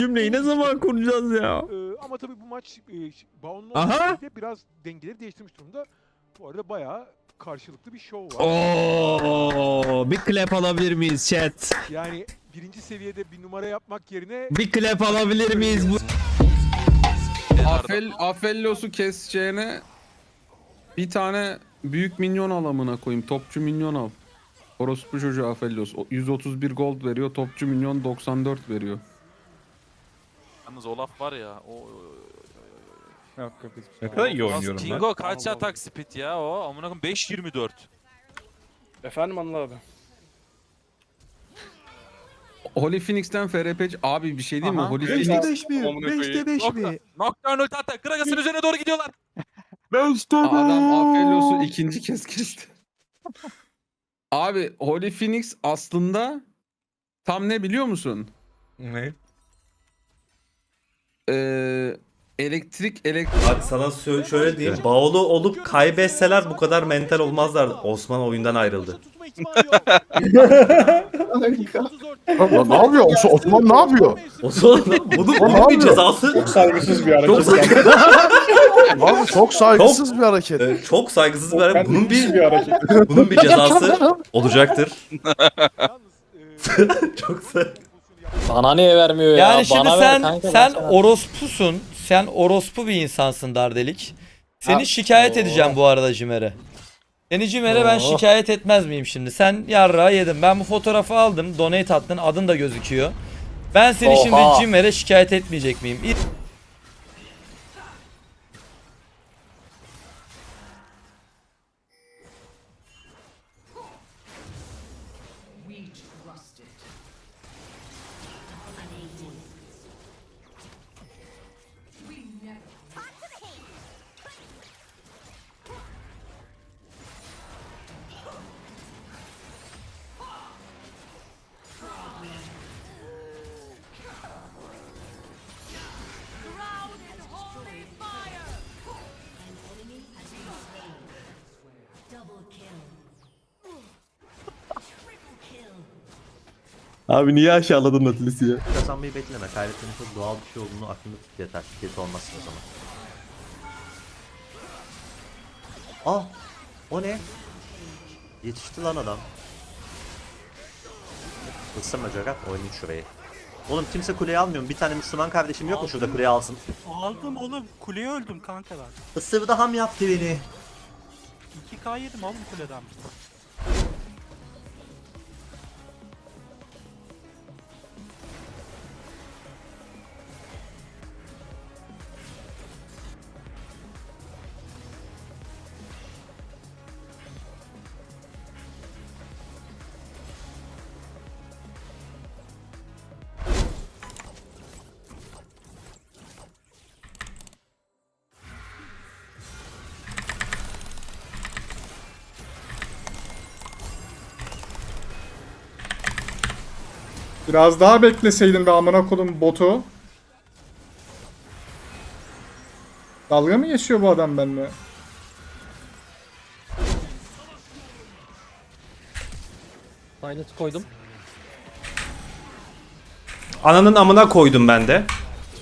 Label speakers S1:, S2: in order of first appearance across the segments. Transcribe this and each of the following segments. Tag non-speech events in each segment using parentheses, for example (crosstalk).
S1: Cümleyi ne zaman kuracağız ya?
S2: Ee, ama tabii bu maç e, Baon'un
S1: Aha!
S2: biraz dengeleri değiştirmiş durumda. Bu arada bayağı karşılıklı bir show
S1: Oh.
S2: var.
S1: Oo, bir clap alabilir miyiz chat?
S2: Yani birinci seviyede bir numara yapmak yerine
S1: Bir clap alabilir miyiz bu?
S3: Afel, Afellos'u keseceğine bir tane büyük minyon al amına koyayım. Topçu minyon al. Orospu çocuğu Afellos. O 131 gold veriyor. Topçu minyon 94 veriyor.
S4: Yalnız Olaf var ya. O
S5: Yok yok hiçbir
S1: Ne
S5: şey.
S1: kadar iyi oynuyorum ben.
S4: Kingo kaç atak speed ya o? Amına koyayım 5.24.
S5: Efendim Anıl abi.
S3: Holy Phoenix'ten FRP... Abi bir şey değil mi?
S5: Aha.
S3: Holy Phoenix...
S5: de- 5 mi? 5 de 5
S4: Nokta. Nocturne ulti atak. Gragas'ın üzerine doğru gidiyorlar.
S5: 5 de
S3: Adam Afellos'u ikinci kez kesti. Abi Holy Phoenix aslında tam ne biliyor musun?
S1: Ne?
S3: Ee, elektrik elektrik
S6: Bak sana sö- şöyle diyeyim. Bağlı olup kaybetseler bu kadar mental olmazlardı. Osman oyundan ayrıldı.
S7: Lan ne yapıyor? Os- Osman ne yapıyor?
S6: Osman bunun, bunun bir cezası
S7: Çok saygısız bir
S6: çok,
S7: hareket. Abi çok saygısız bir hareket.
S6: Ee, çok saygısız bir hareket. Bunun bir
S7: hareket.
S6: bunun bir cezası olacaktır.
S2: yalnız (laughs)
S6: Çok sa- (laughs)
S8: Bana niye vermiyor ya?
S9: Yani şimdi
S8: Bana ver
S9: sen
S8: kanka, ben
S9: sen
S8: sana-
S9: orospusun. Sen orospu bir insansın Dardelik. Seni
S8: Ha,
S9: şikayet
S8: oo.
S9: edeceğim bu arada Cimer'e. Seni Cimer'e ben
S8: Oo.
S9: şikayet etmez miyim şimdi? Sen yarrağı yedim. Ben bu fotoğrafı aldım. Donate attın. Adın da gözüküyor. Ben seni
S8: Oha.
S9: şimdi Cimer'e şikayet etmeyecek miyim? İ-
S1: Abi niye aşağıladın Nautilus'u ya?
S6: Kazanmayı bekleme. Kaybetmenin çok doğal bir şey olduğunu aklında tut yeter. Kötü olmasın o zaman. Ah! O ne? Yetişti lan adam. Isırma Jogat oynayın şurayı. Oğlum kimse kuleyi almıyor mu? Bir tane Müslüman kardeşim yok mu şurada kuleyi alsın?
S10: Aldım oğlum kuleye öldüm kanka ben.
S6: Isırdı ham yaptı beni.
S10: 2k yedim oğlum kuleden.
S7: Biraz daha bekleseydin be amına kodum botu. Dalga mı geçiyor bu adam benimle?
S8: Silence koydum.
S6: Ananın amına koydum ben de.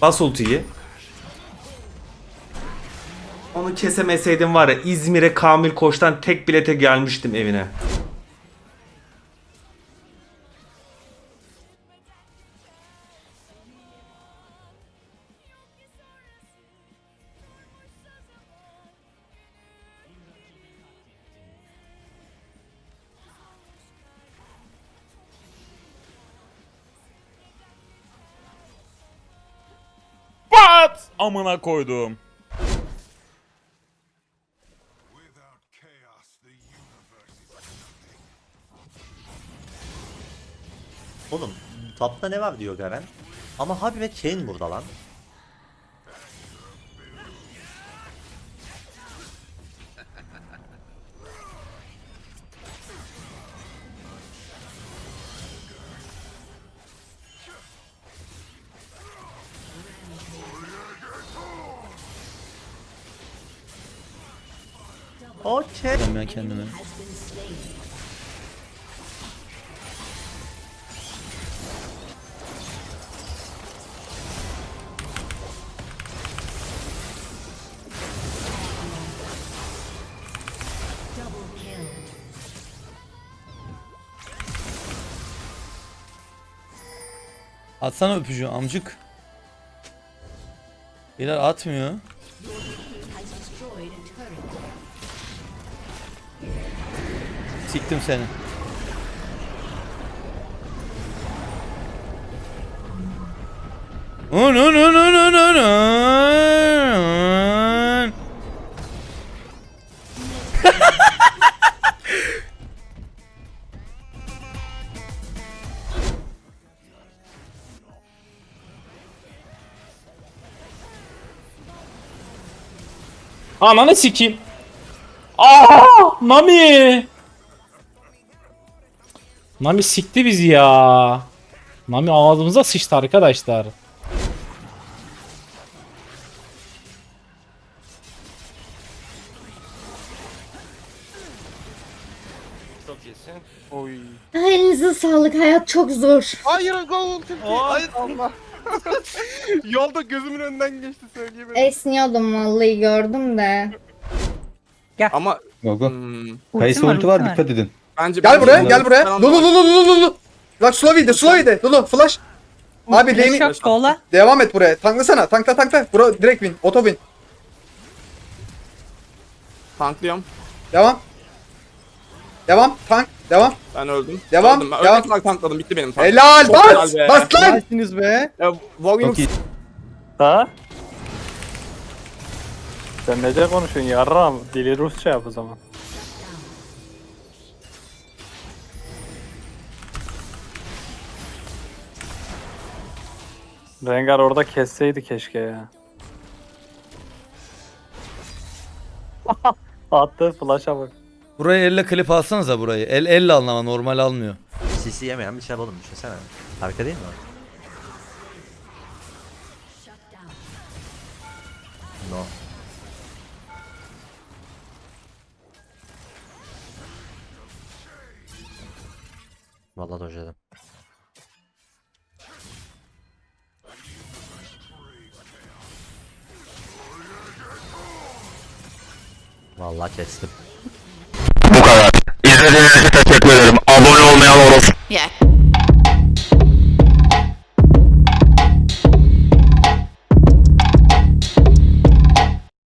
S6: Bas ultiyi. Onu kesemeseydim var ya İzmir'e Kamil Koç'tan tek bilete gelmiştim evine.
S10: Amına koydum.
S6: Oğlum tapta ne var diyor Garen. Ama Habi ve Kane burada lan. Okey.
S9: Ben kendime. Atsana öpücüğü amcık. Beyler atmıyor. Siktim seni. Un un un un un un un.
S8: Ananı sikeyim. Aa! Nami! Nami sikti bizi ya. Nami ağzımıza sıçtı arkadaşlar.
S5: Oy.
S11: Elinize sağlık. Hayat çok zor.
S5: Hayır gol. Hayır Allah. (laughs) Yolda gözümün önünden geçti söyleyemedim.
S11: Esniyordum vallahi gördüm de.
S5: Ama
S1: Gogo.
S5: hmm,
S1: Kayısı ulti var dikkat edin.
S5: Bence
S7: Gel buraya gel buraya. Lulu Lulu Lulu Lulu. Bak Slovy'de Slovy'de. Lulu flash. Abi lane'i
S5: kola.
S7: devam et buraya. Tanklasana. Tankla tankla. Bura direkt win. Auto win.
S5: Tanklıyorum.
S7: Devam. Devam. Tank. Devam.
S5: Ben öldüm.
S7: Devam,
S5: Öldüm. Ben
S7: devam.
S5: üzere tankladım. Bitti benim tank.
S7: Helal.
S5: Çok
S7: Bas.
S5: güzel be.
S7: Bas lan.
S1: Nice'siniz be.
S5: Ya, Volume
S1: Çok iyi.
S8: Ha? Sen nece konuşuyorsun yarram? Dili Rusça yap o zaman. Rengar orada kesseydi keşke ya. (laughs) Attı flash'a bak.
S9: Burayı elle klip alsanıza burayı. El elle alın ama normal almıyor.
S6: Sisi yemeyen bir şey alalım düşünsene. Harika değil mi? No. Vallahi dojladım. Vallahi kestim.
S10: Bu kadar. İzlediğiniz için teşekkür ederim. Abone olmayan orospu